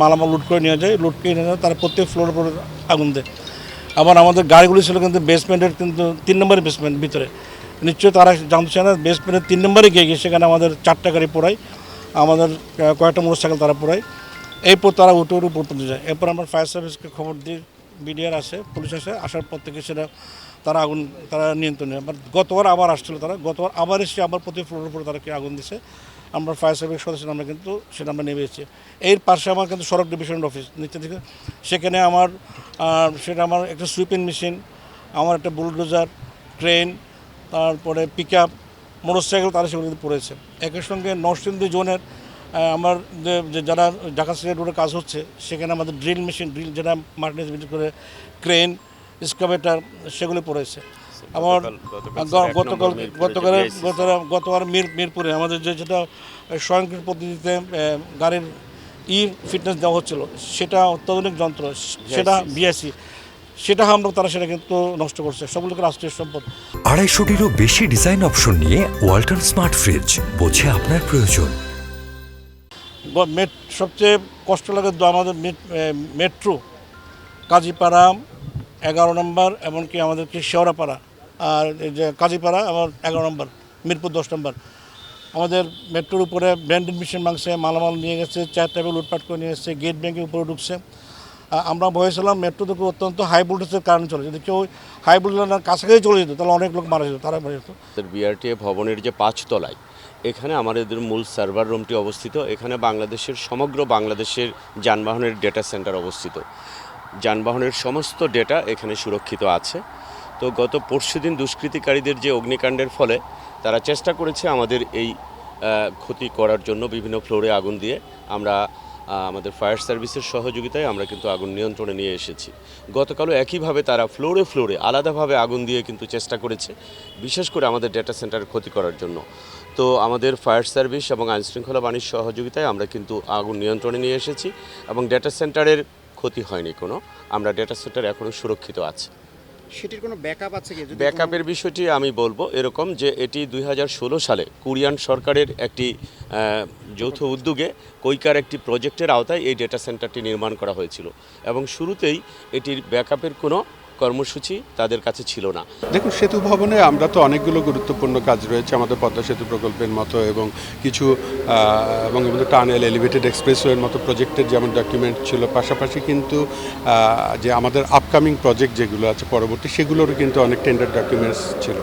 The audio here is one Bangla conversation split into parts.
মালামাল লুট করে নিয়ে যায়, লুট করে নিয়ে যায়, তার প্রত্যেক ফ্লোর উপরে আগুন দেয়। আবার আমাদের গাড়িগুলি ছিল কিন্তু বেসমেন্টের কিন্তু তিন নম্বরের বেসমেন্ট ভিতরে। নিশ্চয়ই তারা জানতে চায় না। বেসমেন্টের তিন নম্বরে গিয়ে গিয়ে সেখানে আমাদের চারটা গাড়ি পোড়ায়, আমাদের কয়েকটা মোটরসাইকেল তারা পোড়ায়। এরপর তারা উঠে উঠে উপর পর্যন্ত যায়। এরপর আমরা ফায়ার সার্ভিসকে খবর দিই বিডিআর আসে, পুলিশ আসে, আসার পর থেকে সেটা তারা আগুন, তারা নিয়ন্ত্রণে আবার গতবার আবার আসছিল তারা, গতবার আবার এসে আবার প্রতি ফ্লোরের উপরে তারা আগুন দিছে, আমরা ফায়ার সার্ভিস সদস্য আমরা কিন্তু সেটা আমরা নেমে এসেছি এর পাশে আমার কিন্তু সড়ক ডিভিশনের অফিস নিচে থেকে। সেখানে আমার সেটা আমার একটা সুইপিং মেশিন আমার একটা বুলডোজার ট্রেন তারপরে পিক আপ মোটরসাইকেল তারা সেগুলো কিন্তু পড়েছে। একই সঙ্গে নরসিংদী জোনের আমার যে- যারা ঢাকা সিলেট রোডে কাজ হচ্ছে সেখানে আমাদের ড্রিল মেশিন ড্রিল যেটা মার্কেট করে ক্রেন স্কাভেটার সেগুলো পড়েছে। আমার গতকাল গতকাল গতকাল গতবার মির মিরপুরে আমাদের যে যেটা স্বয়ংক্রিয় পদ্ধতিতে গাড়ির ই ফিটনেস দেওয়া হচ্ছিল সেটা অত্যাধুনিক যন্ত্র সেটা বিএসসি সেটা আমরা তারা সেটা কিন্তু নষ্ট করছে। সবগুলোকে রাষ্ট্রীয় সম্পদ। আড়াইশোটিরও বেশি ডিজাইন অপশন নিয়ে ওয়ালটন স্মার্ট ফ্রিজ বোঝে আপনার প্রয়োজন। মেট সবচেয়ে কষ্ট লাগে আমাদের মেট্রো কাজীপাড়া এগারো নম্বর এমনকি আমাদের কি শেওড়াপাড়া আর এই যে কাজীপাড়া আমার এগারো নম্বর মিরপুর দশ নম্বর। আমাদের মেট্রোর উপরে ব্র্যান্ডেড মেশিন মাংসে মালামাল নিয়ে গেছে চার টেবিল লুটপাট করে নিয়ে এসেছে গেট ব্যাংকের উপরে ঢুকছে। আমরা ভয়েছিলাম মেট্রো থেকে অত্যন্ত হাই ভোল্টেজের কারণে চলে যদি কেউ হাই ভোল্টেজের কাছাকাছি চলে যেত, তাহলে অনেক লোক মারা যেত তারা মারা যেত। বিআরটিএ ভবনের যে পাঁচতলায় এখানে আমাদের মূল সার্ভার রুমটি অবস্থিত, এখানে বাংলাদেশের সমগ্র বাংলাদেশের যানবাহনের ডেটা সেন্টার অবস্থিত। যানবাহনের সমস্ত ডেটা এখানে সুরক্ষিত আছে। তো গত পরশুদিন দুষ্কৃতিকারীদের যে অগ্নিকাণ্ডের ফলে, তারা চেষ্টা করেছে আমাদের এই ক্ষতি করার জন্য বিভিন্ন ফ্লোরে আগুন দিয়ে আমরা আমাদের ফায়ার সার্ভিসের সহযোগিতায় আমরা কিন্তু আগুন নিয়ন্ত্রণে নিয়ে এসেছি। গতকালও একইভাবে তারা ফ্লোরে ফ্লোরে আলাদাভাবে আগুন দিয়ে কিন্তু চেষ্টা করেছে, বিশেষ করে আমাদের ডেটা সেন্টারের ক্ষতি করার জন্য। তো আমাদের ফায়ার সার্ভিস এবং আইনশৃঙ্খলা বাণিজ্য সহযোগিতায় আমরা কিন্তু আগুন নিয়ন্ত্রণে নিয়ে এসেছি এবং ডেটা সেন্টারের ক্ষতি হয়নি কোনো, আমরা ডেটা সেন্টার এখনও সুরক্ষিত আছে। সেটির কোনো ব্যাকআপ আছে কি? ব্যাকআপের বিষয়টি আমি বলব এরকম যে এটি দুই হাজার ষোলো সালে কোরিয়ান সরকারের একটি যৌথ উদ্যোগে কৈকার একটি প্রজেক্টের আওতায় এই ডেটা সেন্টারটি নির্মাণ করা হয়েছিল। এবং শুরুতেই এটির ব্যাকআপের কোনো কর্মসূচি তাদের কাছে ছিল না। দেখুন, সেতু ভবনে আমরা তো অনেকগুলো গুরুত্বপূর্ণ কাজ রয়েছে আমাদের পদ্মা সেতু প্রকল্পের মতো এবং কিছু আমাদের টানেল এলিভেটেড এক্সপ্রেসওয়ের মতো প্রজেক্টের যেমন ডকুমেন্ট ছিল, পাশাপাশি কিন্তু যে আমাদের আপকামিং প্রজেক্ট যেগুলো আছে পরবর্তী, সেগুলোরও কিন্তু অনেক টেন্ডার ডকুমেন্টস ছিল।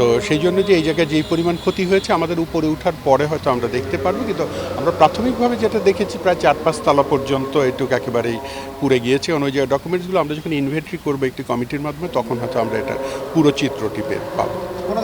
তো সেই জন্য যে এই জায়গায় যেই পরিমাণ ক্ষতি হয়েছে আমাদের উপরে উঠার পরে হয়তো আমরা দেখতে পারব, কিন্তু আমরা প্রাথমিকভাবে যেটা দেখেছি প্রায় চার পাঁচ তলা পর্যন্ত এটুকু একেবারেই পুড়ে গিয়েছে। অন্য যে ডকুমেন্টসগুলো আমরা যখন ইনভেন্টরি করব একটি কমিটির মাধ্যমে, তখন হয়তো আমরা এটা পুরো চিত্রটি পাবো।